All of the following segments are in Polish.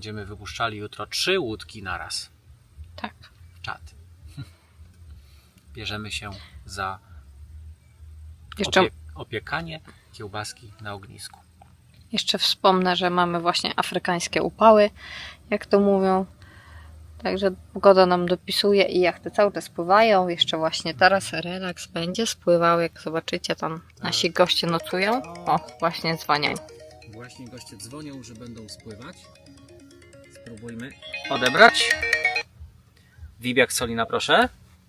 Będziemy wypuszczali jutro trzy łódki na raz Tak. w czat. Bierzemy się za Jeszcze, opie- opiekanie kiełbaski na ognisku. jeszcze wspomnę, że mamy właśnie afrykańskie upały, jak to mówią. Także pogoda nam dopisuje i jachty cały czas pływają. Jeszcze właśnie teraz relaks będzie spływał. Jak zobaczycie, tam nasi goście nocują. O, właśnie dzwonią. Właśnie goście dzwonią, że będą spływać. Spróbujmy odebrać. Wibiak Solina, proszę.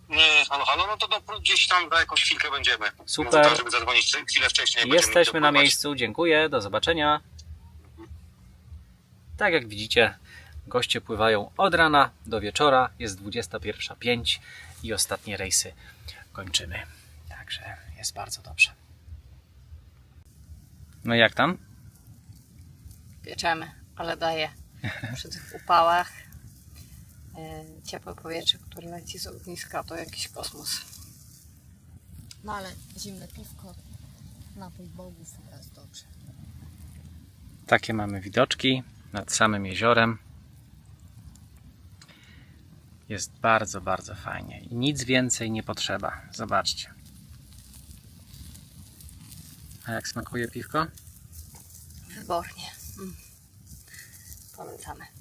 Nie, halo, halo, no to do, gdzieś tam za jakąś chwilkę będziemy. Super. Może tak, żeby zadzwonić chwilę wcześniej. Jesteśmy na miejscu, dziękuję, do zobaczenia. Tak jak widzicie, goście pływają od rana do wieczora, jest 21.05 i ostatnie rejsy kończymy. Także jest bardzo dobrze. No jak tam? Pieczemy, ale daje przy tych upałach e, ciepłe powietrze, które leci z ogniska, to jakiś kosmos. No ale zimne piwko, napój bogów jest dobrze. Takie mamy widoczki nad samym jeziorem. Jest bardzo, bardzo fajnie i nic więcej nie potrzeba. Zobaczcie. A jak smakuje piwko? Wybornie. 他们。